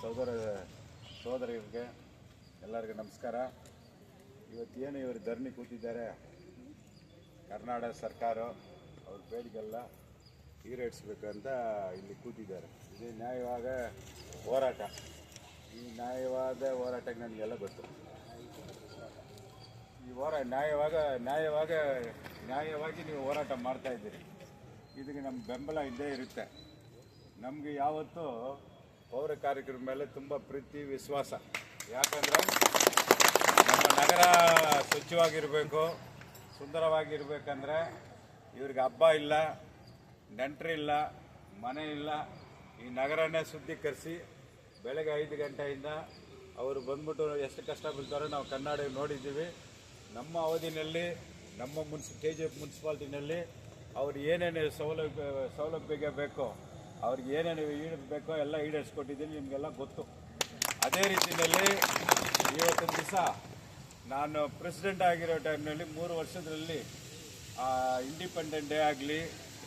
ಸೋದರ ಸೋದರಿಯರಿಗೆ ಎಲ್ಲರಿಗೂ ನಮಸ್ಕಾರ. ಇವತ್ತೇನು ಇವರು ಧರಣಿ ಕೂತಿದ್ದಾರೆ? ಕರ್ನಾಟಕ ಸರ್ಕಾರ ಅವ್ರ ಬೇಡಿಗೆಲ್ಲ ಈಡೇರಿಸ್ಬೇಕಂತ ಇಲ್ಲಿ ಕೂತಿದ್ದಾರೆ. ಇದು ನ್ಯಾಯವಾದ ಹೋರಾಟ. ಈ ನ್ಯಾಯವಾದ ಹೋರಾಟಕ್ಕೆ ನನಗೆಲ್ಲ ಗೊತ್ತು. ಈ ಹೋರ, ನ್ಯಾಯವಾಗ ನ್ಯಾಯವಾಗ, ನ್ಯಾಯವಾಗಿ ನೀವು ಹೋರಾಟ ಮಾಡ್ತಾ ಇದ್ದೀರಿ. ಇದಕ್ಕೆ ನಮ್ಮ ಬೆಂಬಲ ಇದ್ದೇ ಇರುತ್ತೆ. ನಮಗೆ ಯಾವತ್ತೂ ಪೌರ ಕಾರ್ಯಕ್ರಮ ಮೇಲೆ ತುಂಬ ಪ್ರೀತಿ, ವಿಶ್ವಾಸ. ಯಾಕಂದರೆ ನಮ್ಮ ನಗರ ಸ್ವಚ್ಛವಾಗಿರಬೇಕು, ಸುಂದರವಾಗಿರ್ಬೇಕಂದ್ರೆ ಇವ್ರಿಗೆ ಹಬ್ಬ ಇಲ್ಲ ನೆಂಟರಿಲ್ಲ ಮನೆ ಇಲ್ಲ, ಈ ನಗರನೇ ಶುದ್ಧೀಕರಿಸಿ ಬೆಳಗ್ಗೆ ಐದು ಗಂಟೆಯಿಂದ ಅವರು ಬಂದ್ಬಿಟ್ಟು ಎಷ್ಟು ಕಷ್ಟ ಬೀಳ್ತಾರೋ ನಾವು ಕನ್ನಡ ನೋಡಿದ್ದೀವಿ. ನಮ್ಮ ಅವಧಿನಲ್ಲಿ, ನಮ್ಮ ಮುನ್ಸಿ ಕೆ ಜಿ ಮುನ್ಸಿಪಾಲ್ಟಿನಲ್ಲಿ ಅವ್ರು ಏನೇನು ಸೌಲಭ್ಯ, ಸೌಲಭ್ಯಗೆ ಬೇಕೋ, ಅವ್ರಿಗೆ ಏನೇನು ಈಡಬೇಕೋ ಎಲ್ಲ ಈಡೇರಿಸ್ಕೊಟ್ಟಿದ್ದೀನಿ ನಿಮಗೆಲ್ಲ ಗೊತ್ತು. ಅದೇ ರೀತಿಯಲ್ಲಿ ಇವತ್ತಿನ ದಿವಸ ನಾನು ಪ್ರೆಸಿಡೆಂಟ್ ಆಗಿರೋ ಟೈಮ್ನಲ್ಲಿ ಮೂರು ವರ್ಷದಲ್ಲಿ ಇಂಡಿಪೆಂಡೆಂಟ್ ಡೇ ಆಗಲಿ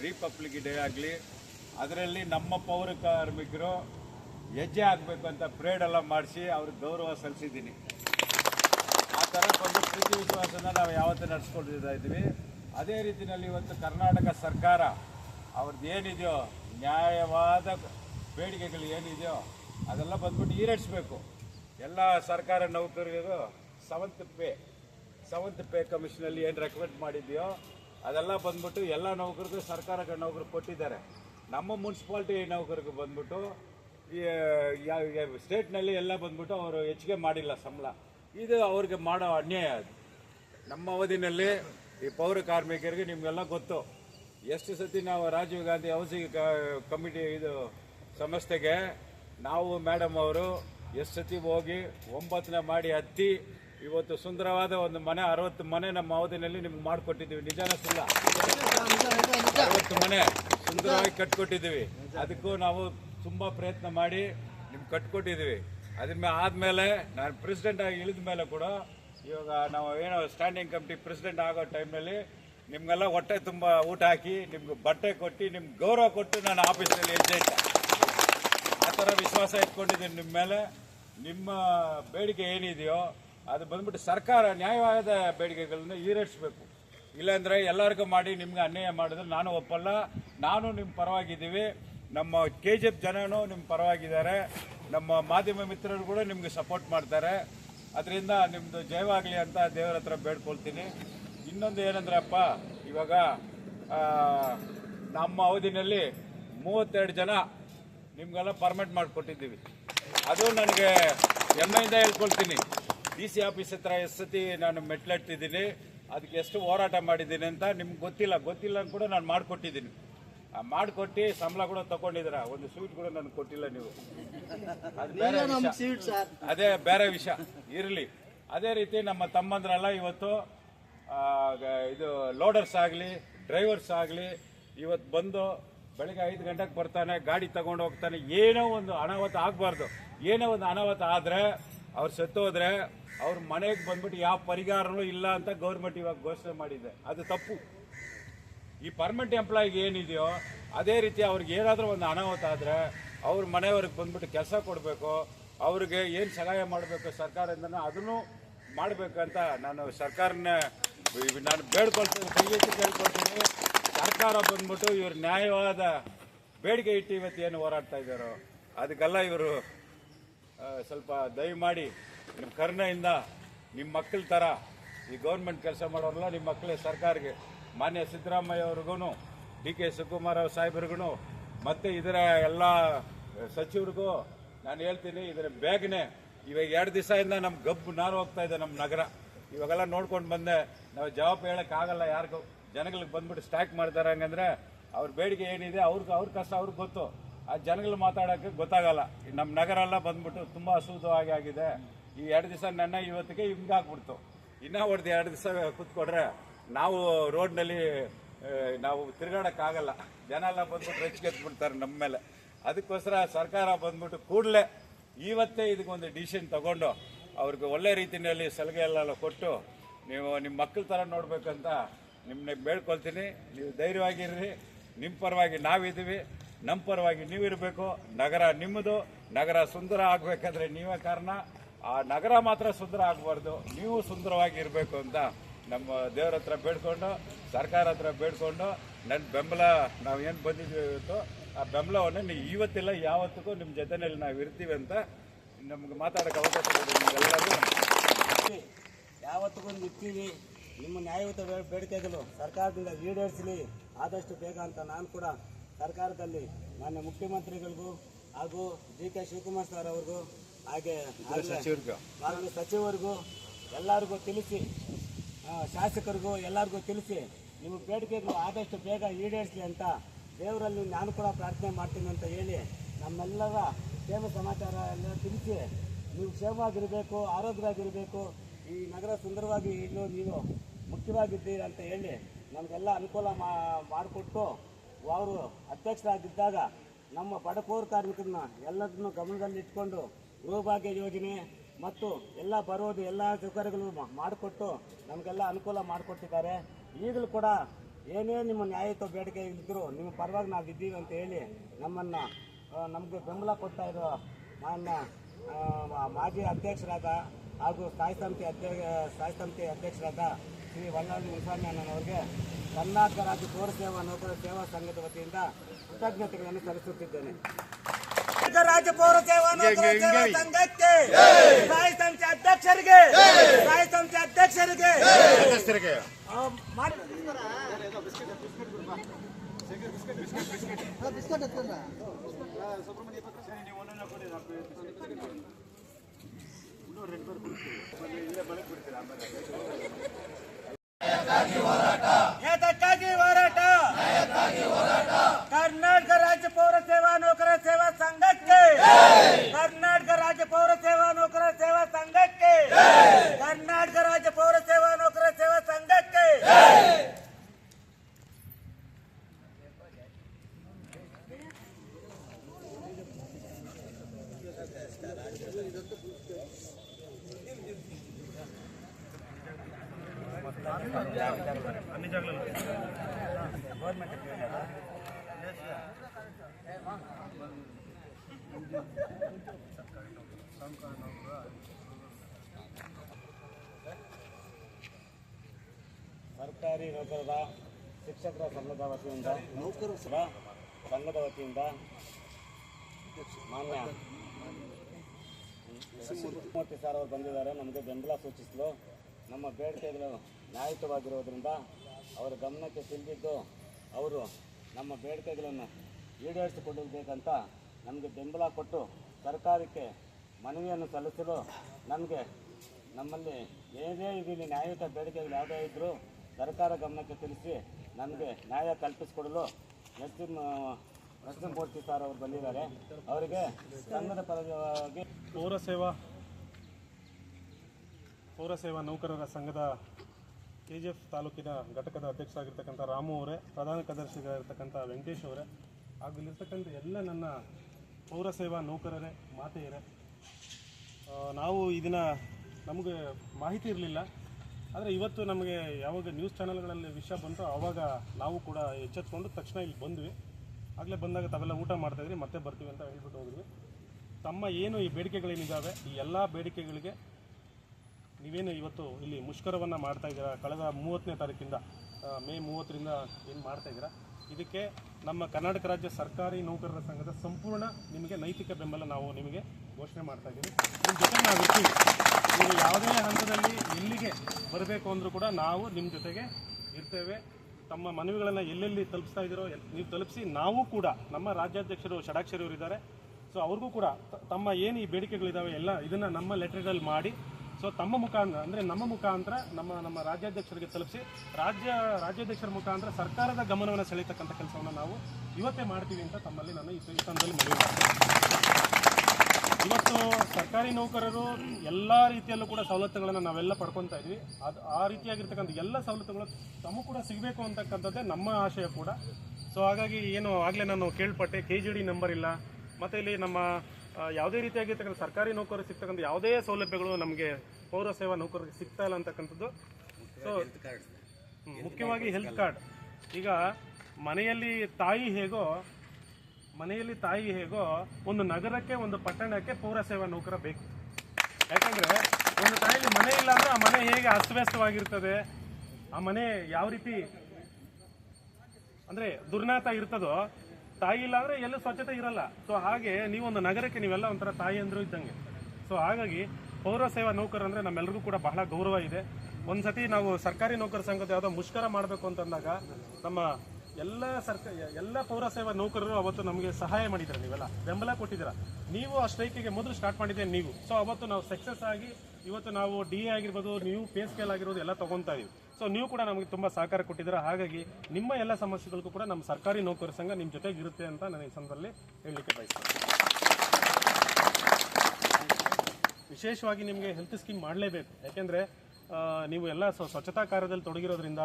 ರಿಪಬ್ಲಿಕ್ ಡೇ ಆಗಲಿ, ಅದರಲ್ಲಿ ನಮ್ಮ ಪೌರ ಕಾರ್ಮಿಕರು ಹೆಜ್ಜೆ ಆಗಬೇಕು ಅಂತ ಪ್ರೇಡ್ ಎಲ್ಲ ಮಾಡಿಸಿ ಅವ್ರಿಗೆ ಗೌರವ ಸಲ್ಲಿಸಿದ್ದೀನಿ. ಆ ಥರ ಒಂದು ಪ್ರೀತಿ ವಿಶ್ವಾಸನ ನಾವು ಯಾವತ್ತೂ ನಡೆಸ್ಕೊಂಡಿರ್ತಾ ಇದ್ದೀವಿ. ಅದೇ ರೀತಿಯಲ್ಲಿ ಇವತ್ತು ಕರ್ನಾಟಕ ಸರ್ಕಾರ ಅವ್ರದ್ದು ಏನಿದೆಯೋ, ನ್ಯಾಯವಾದ ಬೇಡಿಕೆಗಳು ಏನಿದೆಯೋ, ಅದೆಲ್ಲ ಬಂದ್ಬಿಟ್ಟು ಈಡೇರಿಸ್ಬೇಕು. ಎಲ್ಲ ಸರ್ಕಾರ ನೌಕರರಿಗೂ ಸೆವೆಂತ್ ಪೇ ಸೆವೆಂತ್ ಪೇ ಕಮಿಷನಲ್ಲಿ ಏನು ರೆಕಮೆಂಡ್ ಮಾಡಿದೆಯೋ ಅದೆಲ್ಲ ಬಂದ್ಬಿಟ್ಟು ಎಲ್ಲ ನೌಕರಿಗೆ ಸರ್ಕಾರ ನೌಕರು ಕೊಟ್ಟಿದ್ದಾರೆ. ನಮ್ಮ ಮುನ್ಸಿಪಾಲ್ಟಿ ನೌಕರಿಗೆ ಬಂದ್ಬಿಟ್ಟು ಸ್ಟೇಟ್ನಲ್ಲಿ ಎಲ್ಲ ಬಂದ್ಬಿಟ್ಟು ಅವರು ಹೆಚ್ಚಿಗೆ ಮಾಡಿಲ್ಲ ಸಂಬಳ. ಇದು ಅವ್ರಿಗೆ ಮಾಡೋ ಅನ್ಯಾಯ ಅದು. ನಮ್ಮ ಅವಧಿನಲ್ಲಿ ಈ ಪೌರ ಕಾರ್ಮಿಕರಿಗೆ ನಿಮಗೆಲ್ಲ ಗೊತ್ತು. ಎಷ್ಟು ಸತಿ ನಾವು ರಾಜೀವ್ ಗಾಂಧಿ ಹೌಸಿಂಗ್ ಕಮಿಟಿ ಇದು ಸಂಸ್ಥೆಗೆ, ನಾವು, ಮೇಡಮ್ ಅವರು, ಎಷ್ಟು ಸತಿ ಹೋಗಿ ಒಂಬತ್ತನೇ ಮಾಡಿ ಹತ್ತಿ ಇವತ್ತು ಸುಂದರವಾದ ಒಂದು ಮನೆ, ಅರವತ್ತು ಮನೆ ನಮ್ಮ ಅವಧಿನಲ್ಲಿ ನಿಮ್ಗೆ ಮಾಡಿಕೊಟ್ಟಿದ್ದೀವಿ. ನಿಜಾನ ಸುಲ್ಲ? ಅರವತ್ತು ಮನೆ ಸುಂದರವಾಗಿ ಕಟ್ಕೊಟ್ಟಿದ್ದೀವಿ. ಅದಕ್ಕೂ ನಾವು ತುಂಬ ಪ್ರಯತ್ನ ಮಾಡಿ ನಿಮ್ಗೆ ಕಟ್ಕೊಟ್ಟಿದ್ದೀವಿ. ಅದ್ರ ಆದಮೇಲೆ ನಾನು ಪ್ರೆಸಿಡೆಂಟ್ ಆಗಿ ಇಳಿದ ಮೇಲೆ ಕೂಡ ಇವಾಗ ನಾವು ಏನೋ ಸ್ಟ್ಯಾಂಡಿಂಗ್ ಕಮಿಟಿ ಪ್ರೆಸಿಡೆಂಟ್ ಆಗೋ ಟೈಮ್ನಲ್ಲಿ ನಿಮಗೆಲ್ಲ ಹೊಟ್ಟೆ ತುಂಬ ಊಟ ಹಾಕಿ ನಿಮ್ಗೆ ಬಟ್ಟೆ ಕೊಟ್ಟು, ನಿಮ್ಗೆ ಗೌರವ ಕೊಟ್ಟು ನಾನು ಆಫೀಸಲ್ಲಿ ಇಟ್ಟೆ ಆ ಥರ ವಿಶ್ವಾಸ ಇಟ್ಕೊಂಡಿದ್ದೀನಿ ನಿಮ್ಮ ಮೇಲೆ. ನಿಮ್ಮ ಬೇಡಿಕೆ ಏನಿದೆಯೋ ಅದು ಬಂದ್ಬಿಟ್ಟು ಸರ್ಕಾರ ನ್ಯಾಯವಾದ ಬೇಡಿಕೆಗಳನ್ನ ಈಡೇರಿಸಬೇಕು. ಇಲ್ಲಾಂದ್ರೆ ಎಲ್ಲರಿಗೂ ಮಾಡಿ ನಿಮ್ಗೆ ಅನ್ಯಾಯ ಮಾಡಿದ್ರೆ ನಾನು ಒಪ್ಪಲ್ಲ, ನಾನು ನಿಮ್ಮ ಪರವಾಗಿದ್ದೀವಿ, ನಮ್ಮ ಕೆ ಜಿ ಎಫ್ ಜನನೂ ನಿಮ್ಮ ಪರವಾಗಿದ್ದಾರೆ, ನಮ್ಮ ಮಾಧ್ಯಮ ಮಿತ್ರರು ಕೂಡ ನಿಮ್ಗೆ ಸಪೋರ್ಟ್ ಮಾಡ್ತಾರೆ. ಅದರಿಂದ ನಿಮ್ಮದು ಜಯವಾಗಲಿ ಅಂತ ದೇವರ ಹತ್ರ ಬೇಡ್ಕೊಳ್ತೀನಿ. ಇನ್ನೊಂದು ಏನಂದ್ರಪ್ಪ, ಇವಾಗ ನಮ್ಮ ಅವಧಿನಲ್ಲಿ ಮೂವತ್ತೆರಡು ಜನ ನಿಮಗೆಲ್ಲ ಪರ್ಮಿಟ್ ಮಾಡಿಕೊಟ್ಟಿದ್ದೀವಿ. ಅದು ನನಗೆ ಹೆಮ್ಮೆಯಿಂದ ಹೇಳ್ಕೊಳ್ತೀನಿ. ಡಿ ಸಿ ಆಫೀಸ್ ಹತ್ರ ಎಷ್ಟು ಸತಿ ನಾನು ಮೆಟ್ಲೆಟ್ಟಿದ್ದೀನಿ. ಅದಕ್ಕೆ ಎಷ್ಟು ಹೋರಾಟ ಮಾಡಿದ್ದೀನಿ ಅಂತ ನಿಮ್ಗೆ ಗೊತ್ತಿಲ್ಲ. ಗೊತ್ತಿಲ್ಲ ಅಂತ ಕೂಡ ನಾನು ಮಾಡಿಕೊಟ್ಟಿದ್ದೀನಿ. ಮಾಡಿಕೊಟ್ಟು ಸಂಬಳ ಕೂಡ ತಗೊಂಡಿದ್ದೀರ? ಒಂದು ಸ್ವೀಟ್ ಕೂಡ ನನಗೆ ಕೊಟ್ಟಿಲ್ಲ ನೀವು. ಅದು ಬೇರೆ ವಿಷಯ. ಅದೇ ಬೇರೆ ವಿಷಯ. ಇರಲಿ. ಅದೇ ರೀತಿ ನಮ್ಮ ತಮ್ಮಂದ್ರಲ್ಲ ಇವತ್ತು ಇದು ಲೋಡರ್ಸ್ ಆಗಲಿ ಡ್ರೈವರ್ಸ್ ಆಗಲಿ ಇವತ್ತು ಬಂದು ಬೆಳಗ್ಗೆ ಐದು ಗಂಟೆಗೆ ಬರ್ತಾನೆ ಗಾಡಿ ತಗೊಂಡು ಹೋಗ್ತಾನೆ. ಏನೋ ಒಂದು ಅನಾಹುತ ಆಗಬಾರ್ದು. ಏನೋ ಒಂದು ಅನಾಹುತ ಆದರೆ ಅವ್ರು ಸತ್ತೋದ್ರೆ ಅವ್ರ ಮನೆಗೆ ಬಂದ್ಬಿಟ್ಟು ಯಾವ ಪರಿಹಾರನೂ ಇಲ್ಲ ಅಂತ ಗೌರ್ಮೆಂಟ್ ಇವಾಗ ಘೋಷಣೆ ಮಾಡಿದೆ. ಅದು ತಪ್ಪು. ಈ ಪರ್ಮನೆಂಟ್ ಎಂಪ್ಲಾಯಿಗೆ ಏನಿದೆಯೋ, ಅದೇ ರೀತಿ ಅವ್ರಿಗೆ ಏನಾದರೂ ಒಂದು ಅನಾಹುತ ಆದರೆ ಅವ್ರ ಮನೆಯವ್ರಿಗೆ ಬಂದ್ಬಿಟ್ಟು ಕೆಲಸ ಕೊಡಬೇಕು, ಅವ್ರಿಗೆ ಏನು ಸಹಾಯ ಮಾಡಬೇಕು ಸರ್ಕಾರದಿಂದ ಅದನ್ನು ಮಾಡಬೇಕಂತ ನಾನು ಸರ್ಕಾರನ, ನಾನು ಬೇಡ್ಕೊಳ್ತೀನಿ ಕೈ ಎತ್ತಿ ಕೇಳ್ಕೊಳ್ತೀನಿ. ಸರ್ಕಾರ ಬಂದ್ಬಿಟ್ಟು ಇವ್ರ ನ್ಯಾಯವಾದ ಬೇಡಿಕೆ ಇಟ್ಟು ಇವತ್ತು ಏನು ಹೋರಾಡ್ತಾ ಇದ್ದಾರೋ, ಅದಕ್ಕೆಲ್ಲ ಇವರು ಸ್ವಲ್ಪ ದಯಮಾಡಿ ನಿಮ್ಮ ಕರುಣೆಯಿಂದ ನಿಮ್ಮ ಮಕ್ಕಳ ಥರ ಈ ಗೌರ್ಮೆಂಟ್ ಕೆಲಸ ಮಾಡೋರಲ್ಲ ನಿಮ್ಮ ಮಕ್ಕಳೇ ಸರ್ಕಾರಕ್ಕೆ ಮಾನ್ಯ ಸಿದ್ದರಾಮಯ್ಯ ಅವ್ರಿಗೂ ಡಿ ಕೆ ಶಿವಕುಮಾರ್ ಸಾಹೇಬ್ರಿಗೂ ಮತ್ತು ಇದರ ಎಲ್ಲ ಸಚಿವರಿಗೂ ನಾನು ಹೇಳ್ತೀನಿ ಇದರ ಬೇಗನೆ ಇವಾಗ ಎರಡು ದಿವಸದಿಂದ ನಮ್ಮ ಗಬ್ಬು ನಾರು ಹೋಗ್ತಾ ಇದೆ ನಮ್ಮ ನಗರ. ಇವಾಗೆಲ್ಲ ನೋಡ್ಕೊಂಡು ಬಂದೆ, ನಾವು ಜವಾಬ್ ಹೇಳೋಕ್ಕಾಗಲ್ಲ ಯಾರಿಗೂ. ಜನಗಳಿಗೆ ಬಂದ್ಬಿಟ್ಟು ಸ್ಟ್ಯಾಕ್ ಮಾಡ್ತಾರೆ ಹಂಗಂದ್ರೆ ಅವ್ರ ಬೇಡಿಕೆ ಏನಿದೆ, ಅವ್ರಿಗೆ ಅವ್ರ ಕಷ್ಟ, ಅವ್ರಿಗೆ ಗೊತ್ತು. ಆ ಜನಗಳು ಮಾತಾಡೋಕೆ ಗೊತ್ತಾಗಲ್ಲ. ನಮ್ಮ ನಗರ ಎಲ್ಲ ಬಂದ್ಬಿಟ್ಟು ತುಂಬ ಅಸೂತವಾಗಿ ಆಗಿದೆ. ಈ ಎರಡು ದಿವಸ ನನ್ನ ಇವತ್ತಿಗೆ ಹಿಂಗಾಗ್ಬಿಡ್ತು ಇನ್ನೂ ಹೊಡೆದು ಎರಡು ದಿವಸ ಕೂತ್ಕೊಡ್ರೆ ನಾವು ರೋಡ್ನಲ್ಲಿ ನಾವು ತಿರುಗಾಡೋಕ್ಕಾಗಲ್ಲ. ಜನ ಎಲ್ಲ ಬಂದ್ಬಿಟ್ಟು ರೆಚ್ಗೆತ್ಬಿಡ್ತಾರೆ ನಮ್ಮ ಮೇಲೆ. ಅದಕ್ಕೋಸ್ಕರ ಸರ್ಕಾರ ಬಂದ್ಬಿಟ್ಟು ಕೂಡಲೇ ಇವತ್ತೇ ಇದಕ್ಕೊಂದು ಡಿಸಿಷನ್ ತಗೊಂಡು ಅವ್ರಿಗೆ ಒಳ್ಳೆ ರೀತಿಯಲ್ಲಿ ಸಲಹೆ ಎಲ್ಲ ಕೊಟ್ಟು ನೀವು ನಿಮ್ಮ ಮಕ್ಕಳ ಥರ ನೋಡಬೇಕಂತ ನಿಮ್ಮನ್ನ ಬೇಡ್ಕೊಳ್ತೀನಿ. ನೀವು ಧೈರ್ಯವಾಗಿರ್ರಿ. ನಿಮ್ಮ ಪರವಾಗಿ ನಾವಿದ್ದೀವಿ. ನಮ್ಮ ಪರವಾಗಿ ನೀವಿರಬೇಕು, ನಗರ ನಿಮ್ಮದು, ನಗರ ಸುಂದರ ಆಗಬೇಕಾದ್ರೆ ನೀವೇ ಕಾರಣ. ಆ ನಗರ ಮಾತ್ರ ಸುಂದರ ಆಗಬಾರ್ದು, ನೀವು ಸುಂದರವಾಗಿ ಇರಬೇಕು ಅಂತ ನಮ್ಮ ದೇವ್ರ ಹತ್ರ ಬೇಡ್ಕೊಂಡು, ಸರ್ಕಾರ ಹತ್ರ ಬೇಡ್ಕೊಂಡು ನನ್ನ ಬೆಂಬಲ ನಾವು ಏನು ಬಂದಿದ್ದೀವಿ ಇವತ್ತು, ಆ ಬೆಂಬಲವನ್ನು ನೀವು ಇವತ್ತಿಲ್ಲ, ಯಾವತ್ತಿಗೂ ನಿಮ್ಮ ಜೊತೆಯಲ್ಲಿ ನಾವು ಇರ್ತೀವಿ ಅಂತ ನಮ್ಗೆ ಮಾತಾಡೋಕ್ಕೆ ಅವಕಾಶ ಕೊಡಿ ನಿಮ್ಗೆಲ್ಲರಿಗೂ ಯಾವತ್ತಿಗೂ ಇರ್ತೀವಿ, ನಿಮ್ಮ ನ್ಯಾಯಯುತ ಬೇಡಿಕೆಗಳು ಸರ್ಕಾರದಿಂದ ಈಡೇರಿಸಲಿ, ಆದಷ್ಟು ಬೇಗ ಅಂತ ನಾನು ಕೂಡ ಸರ್ಕಾರದಲ್ಲಿ ಮಾನ್ಯ ಮುಖ್ಯಮಂತ್ರಿಗಳಿಗೂ ಹಾಗೂ ಜಿ ಕೆ ಶಿವಕುಮಾರ್ ಸರ್ ಅವ್ರಿಗೂ ಹಾಗೆ ಮಾನ್ಯ ಸಚಿವರಿಗೂ ಎಲ್ಲರಿಗೂ ತಿಳಿಸಿ ಶಾಸಕರಿಗೂ ಎಲ್ಲರಿಗೂ ತಿಳಿಸಿ ನಿಮ್ಮ ಬೇಡಿಕೆಗಳು ಆದಷ್ಟು ಬೇಗ ಈಡೇರಿಸಲಿ ಅಂತ ದೇವರಲ್ಲಿ ನಾನು ಕೂಡ ಪ್ರಾರ್ಥನೆ ಮಾಡ್ತೀನಿ ಅಂತ ಹೇಳಿ ನಮ್ಮೆಲ್ಲರ ಕ್ಷೇಮ ಸಮಾಚಾರ ಎಲ್ಲ ತಿಳಿಸಿ ನೀವು ಕ್ಷೇಮವಾಗಿರಬೇಕು ಆರೋಗ್ಯವಾಗಿರಬೇಕು ಈ ನಗರ ಸುಂದರವಾಗಿ ಇಲ್ಲೂ ನೀವು ಮುಖ್ಯವಾಗಿದ್ದೀರಿ ಅಂತ ಹೇಳಿ ನಮಗೆಲ್ಲ ಅನುಕೂಲ ಮಾಡಿಕೊಟ್ಟು ಅವರು ಅಧ್ಯಕ್ಷರಾಗಿದ್ದಾಗ ನಮ್ಮ ಬಡಪೌರ ಕಾರ್ಮಿಕರನ್ನ ಎಲ್ಲದನ್ನು ಗಮನದಲ್ಲಿಟ್ಕೊಂಡು ಗೃಹಭಾಗ್ಯ ಯೋಜನೆ ಮತ್ತು ಎಲ್ಲ ಬರೋದು ಎಲ್ಲ ಸೌಕರ್ಯಗಳು ಮಾಡಿಕೊಟ್ಟು ನಮಗೆಲ್ಲ ಅನುಕೂಲ ಮಾಡಿಕೊಟ್ಟಿದ್ದಾರೆ. ಈಗಲೂ ಕೂಡ ಏನೇ ನಿಮ್ಮ ನ್ಯಾಯಯುತ ಬೇಡಿಕೆ ಇದ್ದರೂ ನಿಮ್ಮ ಪರವಾಗಿ ನಾವು ಇದ್ದೀವಿ ಅಂತ ಹೇಳಿ ನಮ್ಮನ್ನು ನಮಗೆ ಬೆಂಬಲ ಕೊಡ್ತಾ ಇರೋ ಮಾನ್ಯ ಮಾಜಿ ಅಧ್ಯಕ್ಷರಾದ ಹಾಗೂ ಸ್ಥಾಯಿ ಸಮಿತಿ ಅಧ್ಯ ಸ್ಥಾಯಿ ಸಮಿತಿ ಅಧ್ಯಕ್ಷರಾದ ಶ್ರೀ ವಲ್ಲಾಳಿ ಮುನ್ಸ್ವಾಮಿ ಅಣ್ಣನವರಿಗೆ ಕರ್ನಾಟಕ ರಾಜ್ಯ ಪೌರ ಸೇವಾ ನೌಕರ ಸೇವಾ ಸಂಘದ ವತಿಯಿಂದ ಕೃತಜ್ಞತೆಗಳನ್ನು ಸಲ್ಲಿಸುತ್ತಿದ್ದೇನೆ. ರಾಜ್ಯ ಪೌರ ಸೇವಾ ನೌಕರ ಸೇವಾ ಸಂಘಕ್ಕೆ ಸ್ಥಾಯಿ ಸಮಿತಿ ಅಧ್ಯಕ್ಷರಿಗೆ ಸ್ಥಾಯಿ ಸಮಿತಿ ಅಧ್ಯಕ್ಷರಿಗೆ. ಆ, ಏತಕ್ಕಾಗಿ ಹೋರಾಟ. ಕರ್ನಾಟಕ ರಾಜ್ಯ ಪೌರ ಸೇವಾ ನೌಕರ ಸೇವಾ ಸಂಘಕ್ಕೆ. ಕರ್ನಾಟಕ ರಾಜ್ಯ ಪೌರ ಸೇವಾ ನೌಕರ ಸೇವಾ ಸಂಘಕ್ಕೆ. ಕರ್ನಾಟಕ ರಾಜ್ಯ ಪೌರ ಸೇವಾ ನೌಕರ ಸೇವಾ ಸಂಘಕ್ಕೆ. ಸರ್ಕಾರಿ ನೌಕರರ ಶಿಕ್ಷಕರ ಸಂಘದ ವತಿಯಿಂದ, ನೌಕರರ ಸಂಘದ ವತಿಯಿಂದ ಮಾನ್ಯ ಮೂರ್ತಿ ಸರ್ ಅವರು ಬಂದಿದ್ದಾರೆ. ನಮಗೆ ಬೆಂಬಲ ಸೂಚಿಸಲು. ನಮ್ಮ ಬೇಡಿಕೆಗಳು ನ್ಯಾಯಯುತವಾಗಿರೋದ್ರಿಂದ ಅವರ ಗಮನಕ್ಕೆ ತಿಳಿದಿದ್ದು ಅವರು ನಮ್ಮ ಬೇಡಿಕೆಗಳನ್ನು ಈಡೇರಿಸಿಕೊಡಬೇಕಂತ ನಮಗೆ ಬೆಂಬಲ ಕೊಟ್ಟು ಸರ್ಕಾರಕ್ಕೆ ಮನವಿಯನ್ನು ಸಲ್ಲಿಸಲು ನಮಗೆ ನಮ್ಮಲ್ಲಿ ಏನೇ ಇದೀನಿ ನ್ಯಾಯಯುತ ಬೇಡಿಕೆಗಳು ಯಾವುದೇ ಇದ್ದರೂ ಸರ್ಕಾರ ಗಮನಕ್ಕೆ ತಿಳಿಸಿ ನಮಗೆ ನ್ಯಾಯ ಕಲ್ಪಿಸಿಕೊಡಲು ನರಸಿಂಹ ನರಸಿಂಹಮೂರ್ತಿ ಸರ್ ಅವರು ಬಂದಿದ್ದಾರೆ. ಅವರಿಗೆ ಸಂಘದ ಪರವಾಗಿ ಪೌರ ಸೇವಾ ಪೌರ ಸೇವಾ ನೌಕರರ ಸಂಘದ ಕೆ ಜಿ ಎಫ್ ತಾಲೂಕಿನ ಘಟಕದ ಅಧ್ಯಕ್ಷರಾಗಿರ್ತಕ್ಕಂಥ ರಾಮು ಅವರೇ, ಪ್ರಧಾನ ಕಾರ್ಯದರ್ಶಿಗಳಿರ್ತಕ್ಕಂಥ ವೆಂಕಟೇಶ್ ಅವರೇ, ಹಾಗೂ ಇಲ್ಲಿರ್ತಕ್ಕಂಥ ಎಲ್ಲ ನನ್ನ ಪೌರ ಸೇವಾ ನೌಕರರೇ, ಮಾತೆಯರೇ ನಾವು ಇದನ್ನ ನಮಗೆ ಮಾಹಿತಿ ಇರಲಿಲ್ಲ. ಆದರೆ ಇವತ್ತು ನಮಗೆ ಯಾವಾಗ ನ್ಯೂಸ್ ಚಾನಲ್ಗಳಲ್ಲಿ ವಿಷಯ ಬಂತು ಆವಾಗ ನಾವು ಕೂಡ ಎಚ್ಚೆತ್ಕೊಂಡು ತಕ್ಷಣ ಇಲ್ಲಿ ಬಂದ್ವಿ. ಆಗಲೇ ಬಂದಾಗ ತಾವೆಲ್ಲ ಊಟ ಮಾಡ್ತಾಯಿದ್ರಿ ಮತ್ತೆ ಬರ್ತೀವಿ ಅಂತ ಹೇಳ್ಬಿಟ್ಟು ಹೋದ್ವಿ. ತಮ್ಮ ಏನು ಈ ಬೇಡಿಕೆಗಳೇನಿದ್ದಾವೆ ಈ ಎಲ್ಲ ಬೇಡಿಕೆಗಳಿಗೆ ನೀವೇನು ಇವತ್ತು ಇಲ್ಲಿ ಮುಷ್ಕರವನ್ನು ಮಾಡ್ತಾ ಇದ್ದೀರಾ? ಕಳೆದ ಮೂವತ್ತನೇ ತಾರೀಕಿಂದ ಮೇ ಮೂವತ್ತರಿಂದ ಏನು ಮಾಡ್ತಾ ಇದ್ದೀರಾ? ಇದಕ್ಕೆ ನಮ್ಮ ಕರ್ನಾಟಕ ರಾಜ್ಯ ಸರ್ಕಾರಿ ನೌಕರರ ಸಂಘದ ಸಂಪೂರ್ಣ ನಿಮಗೆ ನೈತಿಕ ಬೆಂಬಲ ನಾವು ನಿಮಗೆ ಘೋಷಣೆ ಮಾಡ್ತಾ ಇದ್ದೀವಿ. ನಿಮ್ಮ ಜೊತೆ ನಾವು ಇರ್ತೀವಿ ನೀವು ಯಾವುದೇ ಹಂತದಲ್ಲಿ ಎಲ್ಲಿಗೆ ಬರಬೇಕು ಅಂದರೂ ಕೂಡ ನಾವು ನಿಮ್ಮ ಜೊತೆಗೆ ಇರ್ತೇವೆ. ತಮ್ಮ ಮನವಿಗಳನ್ನು ಎಲ್ಲೆಲ್ಲಿ ತಲುಪಿಸ್ತಾ ಇದ್ದೀರೋ ನೀವು ತಲುಪಿಸಿ ನಾವು ಕೂಡ ನಮ್ಮ ರಾಜ್ಯಾಧ್ಯಕ್ಷರು ಷಡಾಕ್ಷರಿಯವರಿದ್ದಾರೆ ಸೊ ಅವ್ರಿಗೂ ಕೂಡ ತಮ್ಮ ಏನು ಈ ಬೇಡಿಕೆಗಳಿದ್ದಾವೆ ಎಲ್ಲ ಇದನ್ನು ನಮ್ಮ ಲೆಟ್ರಲ್ಲಿ ಮಾಡಿ ಸೊ ತಮ್ಮ ಮುಖಾಂತರ, ಅಂದರೆ ನಮ್ಮ ಮುಖಾಂತರ ನಮ್ಮ ನಮ್ಮ ರಾಜ್ಯಾಧ್ಯಕ್ಷರಿಗೆ ತಲುಪಿಸಿ, ರಾಜ್ಯ, ರಾಜ್ಯಾಧ್ಯಕ್ಷರ ಮುಖಾಂತರ ಸರ್ಕಾರದ ಗಮನವನ್ನು ಸೆಳೀತಕ್ಕಂಥ ಕೆಲಸವನ್ನು ನಾವು ಇವತ್ತೇ ಮಾಡ್ತೀವಿ ಅಂತ ತಮ್ಮಲ್ಲಿ ನಾನು ಈ ಸಂದರ್ಭದಲ್ಲಿ ಮನವಿ ಇವತ್ತು ಸರ್ಕಾರಿ ನೌಕರರು ಎಲ್ಲ ರೀತಿಯಲ್ಲೂ ಕೂಡ ಸವಲತ್ತುಗಳನ್ನು ನಾವೆಲ್ಲ ಪಡ್ಕೊತಾ ಇದ್ವಿ ಅದು ಆ ರೀತಿಯಾಗಿರ್ತಕ್ಕಂಥ ಎಲ್ಲ ಸವಲತ್ತುಗಳು ತಮಗೂ ಕೂಡ ಸಿಗಬೇಕು ಅಂತಕ್ಕಂಥದ್ದೇ ನಮ್ಮ ಆಶಯ ಕೂಡ. ಸೊ ಹಾಗಾಗಿ ಏನು ಆಗಲೇ ನಾನು ಕೇಳ್ಪಟ್ಟೆ ಕೆ ಜಿ ಡಿ ನಂಬರ್ ಇಲ್ಲ. ಮತ್ತು ಇಲ್ಲಿ ನಮ್ಮ ಯಾವುದೇ ರೀತಿಯಾಗಿರ್ತಕ್ಕಂಥ ಸರ್ಕಾರಿ ನೌಕರರು ಸಿಗ್ತಕ್ಕಂಥ ಯಾವುದೇ ಸೌಲಭ್ಯಗಳು ನಮಗೆ ಪೌರ ಸೇವಾ ನೌಕರರಿಗೆ ಸಿಗ್ತಾ ಇಲ್ಲ ಅಂತಕ್ಕಂಥದ್ದು. ಸೊ ಮುಖ್ಯವಾಗಿ ಹೆಲ್ತ್ ಕಾರ್ಡ್ ಈಗ ಮನೆಯಲ್ಲಿ ತಾಯಿ ಹೇಗೋ ಮನೆಯಲ್ಲಿ ತಾಯಿ ಹೇಗೋ ಒಂದು ನಗರಕ್ಕೆ ಒಂದು ಪಟ್ಟಣಕ್ಕೆ ಪೌರ ಸೇವಾ ನೌಕರ ಬೇಕು. ಯಾಕಂದ್ರೆ ಒಂದು ತಾಯಿಗೆ ಮನೆ ಇಲ್ಲ ಅಂದ್ರೆ ಆ ಮನೆ ಹೇಗೆ ಅಸ್ತವ್ಯಸ್ತವಾಗಿರ್ತದೆ? ಆ ಮನೆ ಯಾವ ರೀತಿ ಅಂದ್ರೆ ದುರ್ನಾತ ಇರ್ತದೋ ತಾಯಿ ಇಲ್ಲ ಅಂದ್ರೆ ಎಲ್ಲೂ ಸ್ವಚ್ಛತೆ ಇರಲ್ಲ. ಸೊ ಹಾಗೆ ನೀವೊಂದು ನಗರಕ್ಕೆ ನೀವೆಲ್ಲ ಒಂಥರ ತಾಯಿ ಅಂದ್ರು ಇದ್ದಂಗೆ. ಸೊ ಹಾಗಾಗಿ ಪೌರ ಸೇವಾ ನೌಕರ ಅಂದ್ರೆ ನಮ್ಮೆಲ್ಲರಿಗೂ ಕೂಡ ಬಹಳ ಗೌರವ ಇದೆ. ಒಂದ್ಸತಿ ನಾವು ಸರ್ಕಾರಿ ನೌಕರ ಸಂಘದ ಯಾವುದೋ ಮುಷ್ಕರ ಮಾಡಬೇಕು ಅಂತಂದಾಗ ನಮ್ಮ ಎಲ್ಲ ಸರ್ಕಾರ ಎಲ್ಲ ಪೌರ ಸೇವಾ ನೌಕರರು ಅವತ್ತು ನಮಗೆ ಸಹಾಯ ಮಾಡಿದ್ದಾರೆ ನೀವೆಲ್ಲ. ಬೆಂಬಲ ಕೊಟ್ಟಿದ್ದೀರಾ. ನೀವು ಆ ಸ್ಟ್ರೈಕಿಗೆ ಮೊದಲು ಸ್ಟಾರ್ಟ್ ಮಾಡಿದ್ದೆ ನೀವು. ಸೊ ಅವತ್ತು ನಾವು ಸಕ್ಸಸ್ ಆಗಿ, ಇವತ್ತು ನಾವು ಡಿ ಎ ಆಗಿರ್ಬೋದು, ನೀವು ಪೇ ಸ್ಕೇಲ್ ಆಗಿರೋದು ಎಲ್ಲ ತಗೊಂತ ಇದೀವಿ ಸೊ ನೀವು ಕೂಡ ನಮಗೆ ತುಂಬ ಸಹಕಾರ ಕೊಟ್ಟಿದ್ದೀರಾ. ಹಾಗಾಗಿ ನಿಮ್ಮ ಎಲ್ಲ ಸಮಸ್ಯೆಗಳಿಗೂ ಕೂಡ ನಮ್ಮ ಸರ್ಕಾರಿ ನೌಕರ ಸಂಘ ನಿಮ್ಮ ಜೊತೆಗೆ ಇರುತ್ತೆ ಅಂತ ನಾನು ಈ ಸಂದರ್ಭದಲ್ಲಿ ಹೇಳಲಿಕ್ಕೆ ಬಯಸ್ತೇನೆ. ವಿಶೇಷವಾಗಿ ನಿಮಗೆ ಹೆಲ್ತ್ ಸ್ಕೀಮ್ ಮಾಡಲೇಬೇಕು. ಯಾಕೆಂದರೆ ನೀವು ಎಲ್ಲ ಸ್ವ- ಸ್ವಚ್ಛತಾ ಕಾರ್ಯದಲ್ಲಿ ತೊಡಗಿರೋದ್ರಿಂದ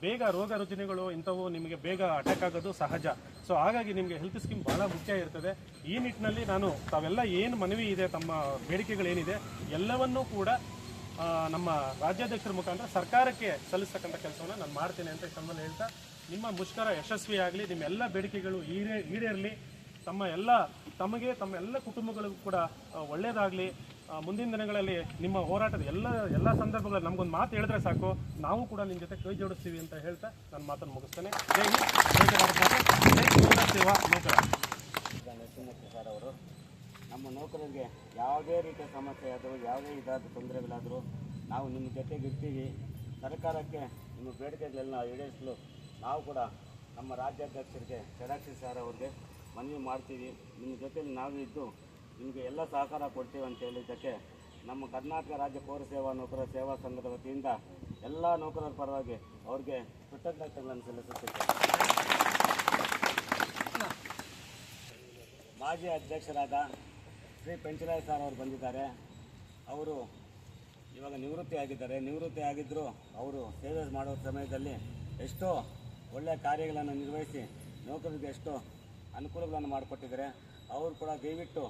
ಬೇಗ ರೋಗ ರುಜಿನಗಳು ಇಂಥವು ನಿಮಗೆ ಬೇಗ ಅಟ್ಯಾಕ್ ಆಗೋದು ಸಹಜ. ಸೊ ಹಾಗಾಗಿ ನಿಮಗೆ ಹೆಲ್ತ್ ಸ್ಕೀಮ್ ಬಹಳ ಮುಖ್ಯ ಇರ್ತದೆ. ಈ ನಿಟ್ಟಿನಲ್ಲಿ ನಾನು ತಾವೆಲ್ಲ ಏನು ಮನವಿ ಇದೆ, ತಮ್ಮ ಬೇಡಿಕೆಗಳೇನಿದೆ, ಎಲ್ಲವನ್ನೂ ಕೂಡ ನಮ್ಮ ರಾಜ್ಯಾಧ್ಯಕ್ಷರ ಮುಖಾಂತರ ಸರ್ಕಾರಕ್ಕೆ ಸಲ್ಲಿಸ್ತಕ್ಕಂಥ ಕೆಲಸವನ್ನು ನಾನು ಮಾಡ್ತೇನೆ ಅಂತ ಸಂಬಂಧ ಹೇಳ್ತಾ ನಿಮ್ಮ ಮುಷ್ಕರ ಯಶಸ್ವಿಯಾಗಲಿ ನಿಮ್ಮ ಎಲ್ಲ ಬೇಡಿಕೆಗಳು ಈಡೇ ಈಡೇರಲಿ ತಮ್ಮ ಎಲ್ಲ ತಮಗೆ ತಮ್ಮ ಎಲ್ಲ ಕುಟುಂಬಗಳಿಗೂ ಕೂಡ ಒಳ್ಳೆಯದಾಗಲಿ ಮುಂದಿನ ದಿನಗಳಲ್ಲಿ ನಿಮ್ಮ ಹೋರಾಟದ ಎಲ್ಲ ಎಲ್ಲ ಸಂದರ್ಭಗಳಲ್ಲಿ ನಮಗೊಂದು ಮಾತು ಹೇಳಿದ್ರೆ ಸಾಕು ನಾವು ಕೂಡ ನಿಮ್ಮ ಜೊತೆ ಕೈ ಜೋಡಿಸ್ತೀವಿ ಅಂತ ಹೇಳ್ತಾ ನನ್ನ ಮಾತನ್ನು ಮುಗಿಸ್ತೇನೆ. ಜೈ ಹಿಂದ್, ಜೈ ಅವರು ನಮ್ಮ ನೌಕರರಿಗೆ ಯಾವುದೇ ರೀತಿಯ ಸಮಸ್ಯೆ ಆದರೂ, ಯಾವುದೇ ಇದಾದ ತೊಂದರೆಗಳಾದರೂ ನಾವು ನಿಮ್ಮ ಜೊತೆಗೆ ಇರ್ತೀವಿ. ಸರ್ಕಾರಕ್ಕೆ ನಿಮ್ಮ ಬೇಡಿಕೆಗಳೆಲ್ಲ ಈಡೇರಿಸಲು ನಾವು ಕೂಡ ನಮ್ಮ ರಾಜ್ಯಾಧ್ಯಕ್ಷರಿಗೆ ಷಡಾಕ್ಷಿ ಸರ್ ಅವ್ರಿಗೆ ಮನವಿ ಮಾಡ್ತೀವಿ. ನಿಮ್ಮ ಜೊತೆಯಲ್ಲಿ ನಾವು ಇದ್ದು ನಿಮಗೆ ಎಲ್ಲ ಸಹಕಾರ ಕೊಡ್ತೀವಿ ಅಂತ ಹೇಳಿದ್ದಕ್ಕೆ ನಮ್ಮ ಕರ್ನಾಟಕ ರಾಜ್ಯ ಪೌರ ಸೇವಾ ನೌಕರರ ಸೇವಾ ಸಂಘದ ವತಿಯಿಂದ ಎಲ್ಲ ನೌಕರರ ಪರವಾಗಿ ಅವ್ರಿಗೆ ಕೃತಜ್ಞತೆಗಳನ್ನು ಸಲ್ಲಿಸುತ್ತೇವೆ. ಮಾಜಿ ಅಧ್ಯಕ್ಷರಾದ ಶ್ರೀ ಪಂಚರಾಯ ಸರ್ ಅವರು ಬಂದಿದ್ದಾರೆ ಅವರು ಇವಾಗ ನಿವೃತ್ತಿ ಆಗಿದ್ದಾರೆ ನಿವೃತ್ತಿ ಆಗಿದ್ದರೂ ಅವರು ಸೇವೆ ಮಾಡೋ ಸಮಯದಲ್ಲಿ ಎಷ್ಟೋ ಒಳ್ಳೆಯ ಕಾರ್ಯಗಳನ್ನು ನಿರ್ವಹಿಸಿ ನೌಕರರಿಗೆ ಎಷ್ಟೋ ಅನುಕೂಲಗಳನ್ನು ಮಾಡಿಕೊಟ್ಟಿದ್ದಾರೆ ಅವರು ಕೂಡ ದಯವಿಟ್ಟು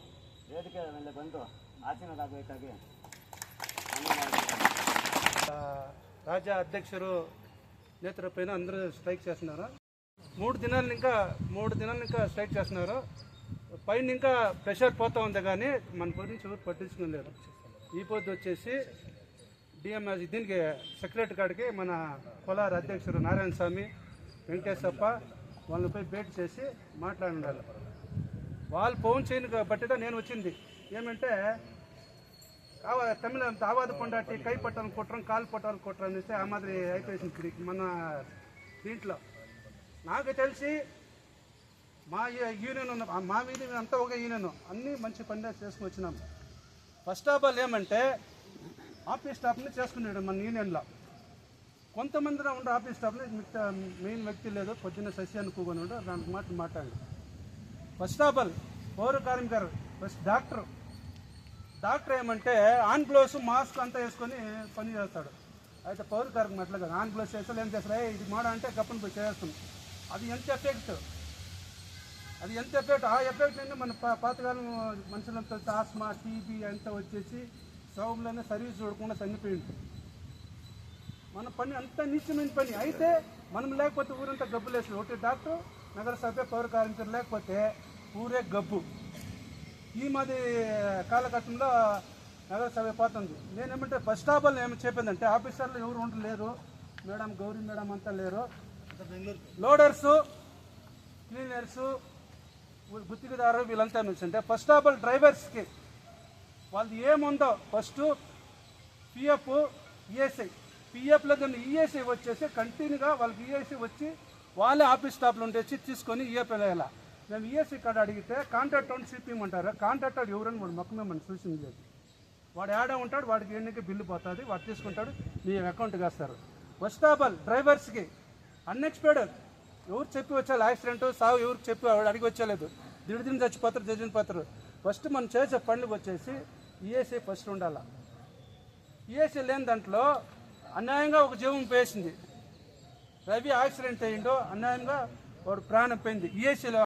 ವೇದಿಕೆ ಮೇಲೆ ಬಂದು ಆಸೀನರಾಗಬೇಕಾಗಿ ಮನವಿ ಮಾಡಿದ್ದಾರೆ రాజ్య అధ్యక్షుడు నేతృత్వపైన అందరూ స్ట్రైక్ చేస్తున్నారు మూడు దినాలు ఇంకా మూడు దినాలు ఇంకా స్ట్రైక్ చేస్తున్నారు పైన ఇంకా ప్రెషర్ పోతూ ఉంది కానీ మన గురించి ఎవరు పట్టించుకోలేరు ఈ పొద్దు వచ్చేసి డిఎంఎస్ దీనికి సెక్రటరీ కాడికి మన కోలార్ అధ్యక్షుడు నారాయణ స్వామి వెంకటేశప్ప వాళ్ళని పోయి భేటీ చేసి మాట్లాడినారు వాళ్ళు ఫోన్ చేయని బట్టిగా నేను వచ్చింది. ఏమంటే కావ తమిళ దావాది కొండాటి కై పట్టాలను కొట్టడం కాలు పట్టాలు కొట్టడం అనేసి ఆ మాదిరి అయిపోయింది మన దీంట్లో. నాకు తెలిసి మా యూనియన్ ఉన్న మా మీద అంతా ఒక యూనియన్. అన్నీ మంచి పని చేసుకుని వచ్చినాము ఫస్ట్ ఆఫ్ ఆల్ ఏమంటే ఆఫీస్ స్టాఫ్ని చేసుకునేడు మన యూనియన్లో కొంతమంది ఉండే ఆఫీస్ స్టాఫ్ని మిగతా మెయిన్ వ్యక్తి లేదు పొద్దున్న సస్యాన్ని కూకొని ఉండే దానికి మాట మాట్లాడి ఫస్ట్ ఆఫ్ ఆల్ పౌర కార్మికరు ఫస్ట్ డాక్టర్ డాక్టర్ ఏమంటే ఆన్ గ్లోవ్స్ మాస్క్ అంతా వేసుకొని పని చేస్తాడు. అయితే పౌర కార్మికం అట్లా కదా. ఆన్ గ్లోవ్స్ వేస్తే ఏం చేస్తారు ఇది మాడ అంటే కప్పని పోయి చేస్తాం. అది ఎంత ఎఫెక్ట్ అది ఎంత ఎఫెక్ట్ ఆ ఎఫెక్ట్ నుండి మన పాతకాలం మనుషులంతా ఆస్మా టీబీ అంతా వచ్చేసి శవంలోనే సర్వీస్ చూడకుండా చనిపోయింది మన పని అంత నిత్యమైన పని. అయితే మనం లేకపోతే ఊరంతా గబ్బు లేసి ఒకటి డాక్టర్ నగర సభ్య పౌర కార్మికులు లేకపోతే ఊరే గబ్బు. ఈ మాది కాలఘట్టంలో నగర సభ పోతుంది. నేనేమంటే బస్ స్టాప్లో ఏమి చెప్పిందంటే ఆఫీసర్లు ఎవరు ఉండలేరు మేడం గౌరీ మేడం అంతా లేరు. లోడర్సు క్లీనర్సు గుత్తికదారు వీళ్ళంతా అంటే ఫస్ట్ ఆఫ్ ఆల్ డ్రైవర్స్కి వాళ్ళది ఏముందో ఫస్ట్ పిఎఫ్ ఈఎస్ఐ పిఎఫ్లో దాన్ని ఈఎస్ఐ వచ్చేసి కంటిన్యూగా వాళ్ళకి ఈఎస్ఐ వచ్చి వాళ్ళే ఆఫీస్ స్టాఫ్లో ఉండేసి తీసుకొని ఈఎఫ్ వెళ్ళాల మేము ఈఎస్ఐ కార్డు అడిగితే కాంట్రాక్ట్ అవుట్ అంటారు కాంట్రాక్ట్ అవుట్ ఎవరని వాడు మొక్క మనం చూసింది లేదు. వాడు ఏడా ఉంటాడు వాడికి ఎన్నిక బిల్లు పోతుంది వాడు తీసుకుంటాడు మీ అకౌంట్కి వేస్తారు. ఫస్ట్ ఆఫ్ ఆల్ డ్రైవర్స్కి అన్ఎక్స్పెక్టెడ్ ఎవరు చెప్పి వచ్చారు యాక్సిడెంట్ సాగు ఎవరికి చెప్పి వాడు అడిగి వచ్చలేదు దిడిదిని చచ్చిపోతారు జడ్జిని పోతారు. ఫస్ట్ మనం చేసే పనులకు వచ్చేసి ఈఎస్ఐ ఫస్ట్ ఉండాలి. ఈఎస్ఐ లేని దాంట్లో అన్యాయంగా ఒక జీవం పేసింది. రవి యాక్సిడెంట్ అయ్యిండో అన్యాయంగా వాడు ప్రాణం పోయింది. ఈఎస్ఐలో